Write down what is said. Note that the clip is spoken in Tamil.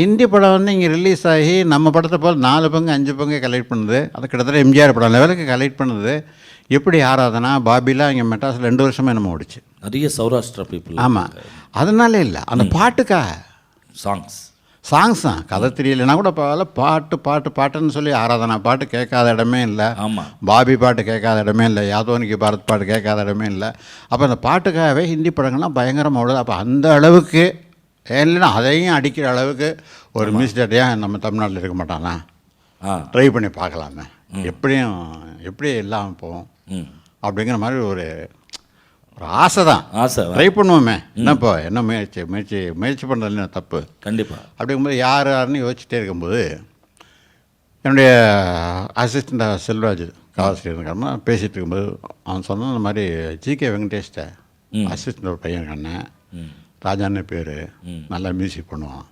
ஹிந்தி படம் வந்து இங்கே ரிலீஸ் ஆகி நம்ம படத்தை போல் நாலு பங்கு அஞ்சு பங்கு கலெக்ட் பண்ணுது. அது கிட்டத்தட்ட எம்ஜிஆர் படம் லெவலுக்கு கலெக்ட் பண்ணுது. எப்படி ஆராதனா பாபிலாம் இங்கே மெட்ராஸில் ரெண்டு வருஷமே நம்ம ஓடிச்சு. நிறைய சௌராஷ்டிரா பீப்புள் ஆமாம் அதனால இல்லை. அந்த பாட்டுக்கா? சாங்ஸ் சாங்ஸ் தான். கதை தெரியலைன்னா கூட பரவாயில்ல. பாட்டு பாட்டு பாட்டுன்னு சொல்லி ஆராதனா பாட்டு கேட்காத இடமே இல்லை. ஆமாம் பாபி பாட்டு கேட்காத இடமே இல்லை. யாதோனிக்கு பாரத் பாட்டு கேட்காத இடமே இல்லை. அப்போ அந்த பாட்டுக்காகவே ஹிந்தி படங்கள்லாம் பயங்கரமாக ஓடுது. அப்போ அந்த அளவுக்கு இல்லைன்னா அதையும் அடிக்கிற அளவுக்கு ஒரு மியூசிக் டேட்டையாக நம்ம தமிழ்நாட்டில் இருக்க மாட்டானா? ட்ரை பண்ணி பார்க்கலாமே. எப்படியும் எப்படி இல்லாமல் போகும்? அப்படிங்கிற மாதிரி ஒரு ஒரு ஆசை தான். ஆசை ட்ரை பண்ணுவோமே. என்னப்போ என்ன முயற்சி முயற்சி முயற்சி பண்ணுறதுல தப்பு. கண்டிப்பாக அப்படிங்கும்போது யார் யாருன்னு யோசிச்சுட்டே இருக்கும்போது என்னுடைய அசிஸ்டண்ட் செல்வராஜ் கலாசிரியர் இருக்காருன்னா பேசிகிட்டு இருக்கும்போது அவன் இந்த மாதிரி ஜிகே வெங்கடேஷ்ட அசிஸ்டண்ட் ஒரு பையன் இருக்கானே ராஜான்னு பேர். நல்லா மியூசிக் பண்ணுவான்.